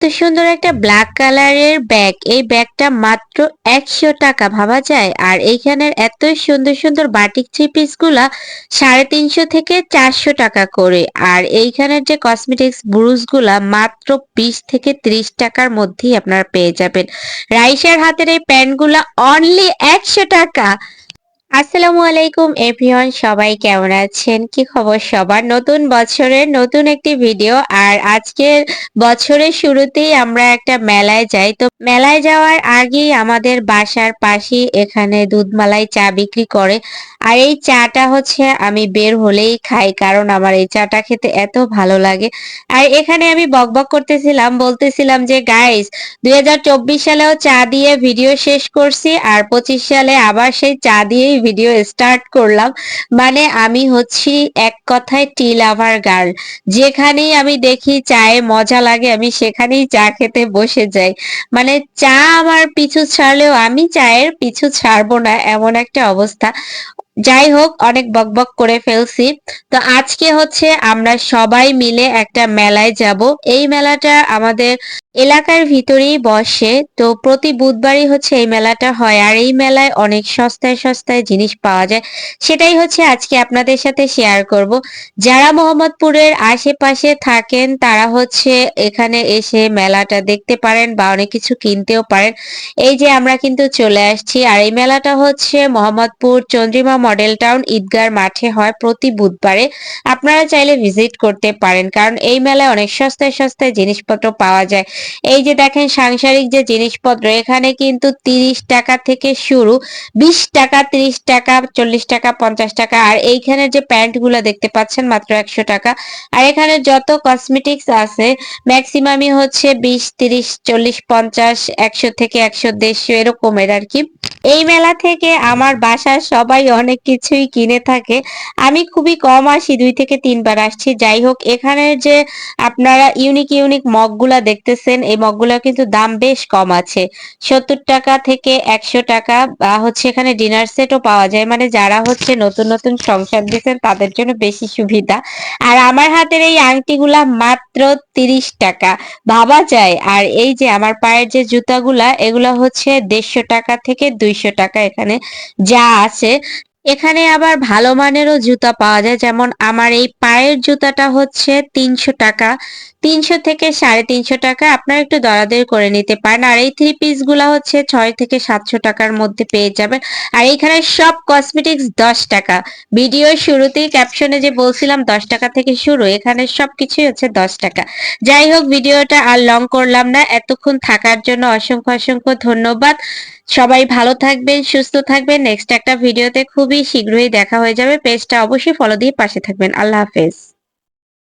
এত সুন্দর একটা ব্ল্যাক কালারের ব্যাগ এই ব্যাগটা মাত্র একশো টাকা ভাবা যায়। আর এইখানের এত সুন্দর সুন্দর বাটিক থ্রি পিসগুলা সাড়ে তিনশো থেকে চারশো টাকা করে। আর এইখানের যে কসমেটিক্স ব্রুজগুলা মাত্র বিশ থেকে ত্রিশ টাকার মধ্যেই আপনারা পেয়ে যাবেন। রাইসার হাতের এই প্যান্টগুলা অনলি একশো টাকা। আসসালামু আলাইকুম, এভরিওয়ান, সবাই কেমন আছেন? কি খবর সবার? নতুন বছরের নতুন একটি ভিডিও আর আজকের বছরের শুরুতেই আমরা একটা মেলায় যাই। তো মেলায় যাওয়ার আগেই আমাদের বাসার পাশেই এখানে দুধমালাই চা বিক্রি করে। আর এই চাটা হচ্ছে আমি বের হলেই খাই, কারণ আমার এই চাটা খেতে এত ভালো লাগে। আর এখানে আমি বকবক করতেছিলাম, বলতেছিলাম যে, গাইস, দুই হাজার চব্বিশ সালেও চা দিয়ে ভিডিও শেষ করছি, আর পঁচিশ সালে আবার সেই চা দিয়েই ভিডিও স্টার্ট করলাম। মানে আমি হচ্ছি এক কথায় টি লাভার গার্ল যেখানেই আমি দেখি চায়ে মজা লাগে, আমি সেখানেই চা খেতে বসে যাই। মানে চা আমার পিছু ছাড়লেও আমি চায়ের পিছু ছাড়বো না, এমন একটা অবস্থা। যাই হোক, অনেক বকবক করে ফেলছি। তো আজকে হচ্ছে আমরা সবাই মিলে একটা মেলায় যাব। এই মেলাটা আমাদের এলাকার ভিতরেই বসে। তো প্রতি বুধবারই হচ্ছে এই মেলাটা হয়। আর এই মেলায় অনেক সস্তায় সস্তায় জিনিস পাওয়া যায়। সেটাই হচ্ছে আজকে আপনাদের সাথে শেয়ার করব। যারা মোহাম্মদপুরের আশেপাশে থাকেন, তারা হচ্ছে এখানে এসে মেলাটা দেখতে পারেন বা অনেক কিছু কিনতেও পারেন। এই যে আমরা কিন্তু চলে আসছি। আর এই মেলাটা হচ্ছে মোহাম্মদপুর চন্দ্রিমা মডেল টাউন ঈদগার মাঠে হয় প্রতি বুধবারে। আপনারা চাইলে ভিজিট করতে পারেন, কারণ এই মেলায় অনেক সস্তায় সস্তায় জিনিসপত্র পাওয়া যায়। এই যে দেখেন সাংসারিক যে জিনিসপত্র, এখানে কিন্তু তিরিশ টাকা থেকে শুরু, বিশ টাকা, ত্রিশ টাকা, চল্লিশ টাকা, পঞ্চাশ টাকা, আর এইখানে যে প্যান্ট দেখতে পাচ্ছেন মাত্র একশো টাকা। আর এখানে যত কসমেটিক্স আছে, ম্যাক্সিমামই হচ্ছে বিশ, তিরিশ, চল্লিশ, পঞ্চাশ, একশো থেকে একশো দেড়শো এরকমের আর কি। এই মেলা থেকে আমার বাসার সবাই অনেক কিছুই কিনে থাকে। আমি খুবই কম আসি, দুই থেকে তিনবার আসছি। যাই হোক এখানের যে আপনারা ইউনিক ইউনিক মগগুলা দেখতেছেন, এই মগগুলা কিন্তু দাম বেশ কম আছে। সত্তর টাকা থেকে একশো টাকা, বা হচ্ছে এখানে ডিনার সেটও পাওয়া যায়। মানে যারা হচ্ছে নতুন নতুন সংসার দিচ্ছেন, তাদের জন্য বেশি সুবিধা। আর আমার হাতের এই আংটিগুলা মাত্র তিরিশ টাকা। ভাবা যায়। আর এই যে আমার পায়ের যে জুতাগুলা, এগুলা হচ্ছে দেড়শো টাকা থেকে দুইশো টাকা এখানে যা আছে। এখানে আবার ভালো মানেরও জুতা পাওয়া যায়। যেমন আমার এই পায়ের জুতাটা হচ্ছে তিনশো টাকা। তিনশো থেকে সাড়ে তিনশো টাকা আপনারা একটু দরাদরি করে নিতে পারেন। আর এই থ্রি পিসগুলা হচ্ছে ছয় থেকে সাতশো টাকার মধ্যে পেয়ে যাবেন। আর এখানে সব কসমেটিক্স দশ টাকা। ভিডিওর শুরুতেই ক্যাপশনে যে বলছিলাম, দশ টাকা থেকে শুরু, এখানে সব কিছুই হচ্ছে দশ টাকা। যাই হোক ভিডিওটা আর লং করলাম না। এতক্ষণ থাকার জন্য অসংখ্য অসংখ্য ধন্যবাদ। সবাই ভালো থাকবেন, সুস্থ থাকবেন। নেক্সট একটা ভিডিওতে খুবই শীঘ্রই দেখা হয়ে যাবে। পেজটা অবশ্যই ফলো দিয়ে পাশে থাকবেন। আল্লাহ হাফেজ।